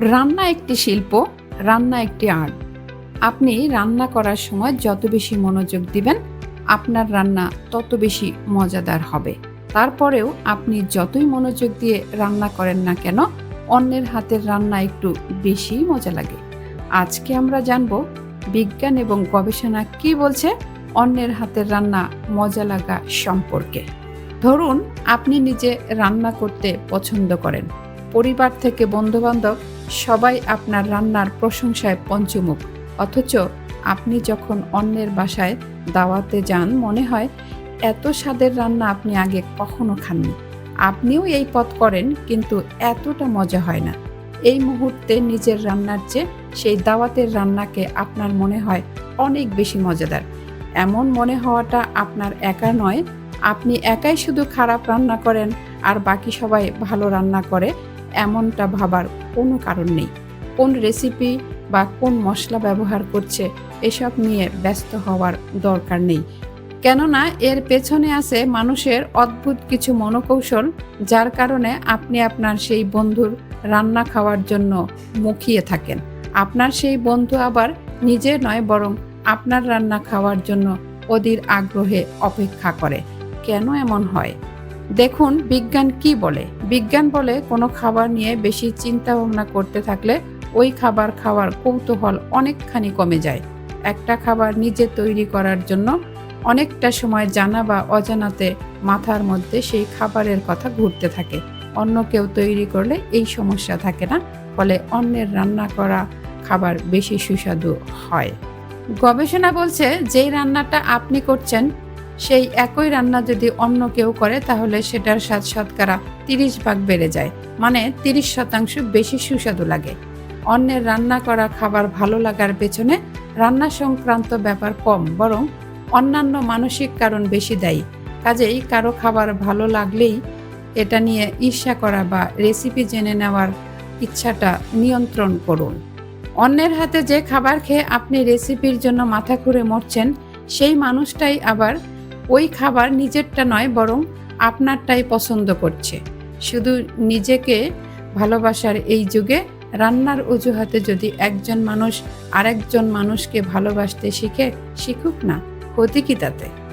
রান্না একটি শিল্প, রান্না একটি আর্ট। আপনি রান্না করার সময় যত বেশি মনোযোগ দিবেন, আপনার রান্না তত বেশি মজাদার হবে। তারপরেও আপনি যতই মনোযোগ দিয়ে রান্না করেন না কেন, অন্যের হাতের রান্না একটু বেশি মজা লাগে। আজকে আমরা জানব বিজ্ঞান এবং গবেষণা কি বলছে অন্যের হাতের রান্না মজা লাগা সম্পর্কে। ধরুন, আপনি নিজে রান্না করতে পছন্দ করেন। পরিবার থেকে বন্ধুবান্ধব সবাই আপনার রান্নার প্রশংসায় পঞ্চমুখ। অথচ আপনি যখন অন্যের বাসায় দাওয়াতে যান, মনে হয় এত স্বাদের রান্না আপনি আগে কখনো খাননি। আপনিও এই পথ করেন, কিন্তু এতটা মজা হয় না। এই মুহূর্তে নিজের রান্নার চেয়ে সেই দাওয়াতের রান্নাকে আপনার মনে হয় অনেক বেশি মজাদার। এমন মনে হওয়াটা আপনার একা নয়, আপনি একাই শুধু খারাপ রান্না করেন আর বাকি সবাই ভালো রান্না করে এমনটা ভাবার কোনো কারণ নেই। কোন রেসিপি বা কোন মশলা ব্যবহার করছে এসব নিয়ে ব্যস্ত হওয়ার দরকার নেই। কেননা এর পেছনে আছে মানুষের অদ্ভুত কিছু মনোকৌশল যার কারণে আপনি আপনার সেই বন্ধুর রান্না খাওয়ার জন্য মুখিয়ে থাকেন। আপনার সেই বন্ধু আবার নিজে নয় বরং আপনার রান্না খাওয়ার জন্য অধীর আগ্রহে অপেক্ষা করে। কেন এমন হয়? দেখুন, বিজ্ঞান কি বলে? বিজ্ঞান বলে কোনো খাবার নিয়ে বেশি চিন্তা ভাবনা করতে থাকলে ওই খাবার খাওয়ার কৌতূহল অনেকখানি কমে যায়। একটা খাবার নিজে তৈরি করার জন্য অনেকটা সময় জানা বা অজানাতে মাথার মধ্যে সেই খাবারের কথা ঘুরতে থাকে। অন্য কেউ তৈরি করলে এই সমস্যা থাকে না, ফলে অন্যের রান্না করা খাবার বেশি সুস্বাদু হয়। গবেষণা বলছে, যেই রান্নাটা আপনি করছেন সেই একই রান্না যদি অন্য কেউ করে, তাহলে সেটার স্বাদ শতকরা তিরিশ ভাগ বেড়ে যায়। মানে তিরিশ শতাংশ বেশি সুস্বাদু লাগে। অন্যের রান্না করা খাবার ভালো লাগার পেছনে রান্না সংক্রান্ত ব্যাপার কম, বরং অন্যান্য মানসিক কারণ বেশি দায়ী। কাজেই কারও খাবার ভালো লাগলেই এটা নিয়ে ঈর্ষা করা বা রেসিপি জেনে নেওয়ার ইচ্ছাটা নিয়ন্ত্রণ করুন। অন্যের হাতে যে খাবার খেয়ে আপনি রেসিপির জন্য মাথা ঘুরে মরছেন, সেই মানুষটাই আবার ওই খাবার নিজেরটা নয়, বরং আপনারটাই পছন্দ করছে। শুধু নিজেকে ভালোবাসার এই যুগে রান্নার অজুহাতে যদি একজন মানুষ আরেকজন মানুষকে ভালোবাসতে শিখে, শিখুক না, ক্ষতি কি তাতে?